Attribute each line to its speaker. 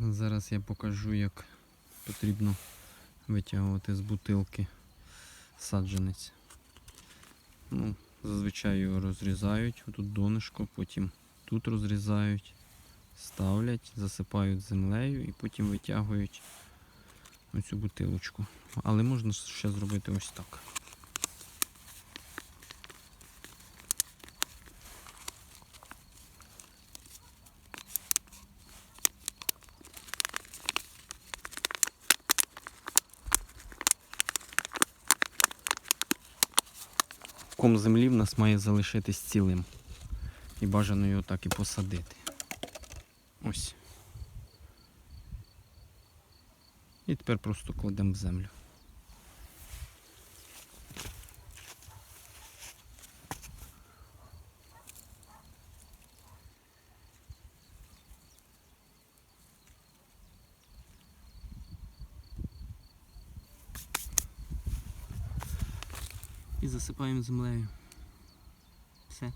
Speaker 1: Зараз я покажу, як потрібно витягувати з бутилки саджанець. Ну, зазвичай його розрізають, тут донышко, потім тут розрізають, ставлять, засипають землею і потім витягують оцю бутилочку. Але можна ще зробити ось так. Ком землі в нас має залишитись цілим. І бажано його так і посадити. Ось. І тепер просто кладемо в землю. і засипаємо землею. Все.